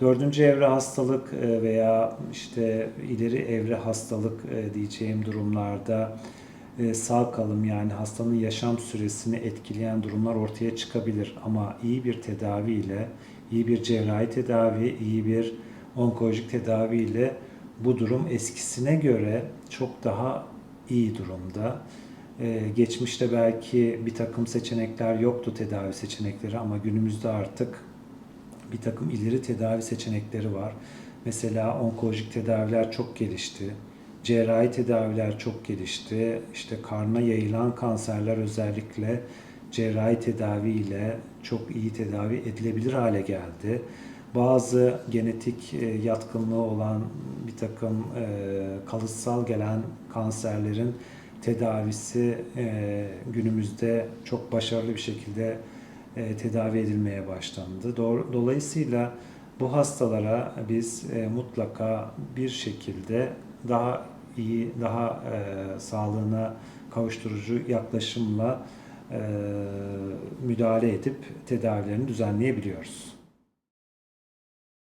Dördüncü evre hastalık e, veya işte ileri evre hastalık e, diyeceğim durumlarda e, sağ kalım yani hastanın yaşam süresini etkileyen durumlar ortaya çıkabilir. Ama iyi bir tedavi ile, iyi bir cerrahi tedavi, iyi bir onkolojik tedavi ile bu durum eskisine göre çok daha iyi durumda. Ee, geçmişte belki bir takım seçenekler yoktu tedavi seçenekleri ama günümüzde artık bir takım ileri tedavi seçenekleri var. Mesela onkolojik tedaviler çok gelişti. Cerrahi tedaviler çok gelişti. İşte karna yayılan kanserler özellikle cerrahi tedavi ile çok iyi tedavi edilebilir hale geldi. Bazı genetik e, yatkınlığı olan bir takım e, kalıtsal gelen kanserlerin tedavisi e, günümüzde çok başarılı bir şekilde e, tedavi edilmeye başlandı. Dolayısıyla bu hastalara biz e, mutlaka bir şekilde daha iyi, daha e, sağlığına kavuşturucu yaklaşımla müdahale edip tedavilerini düzenleyebiliyoruz.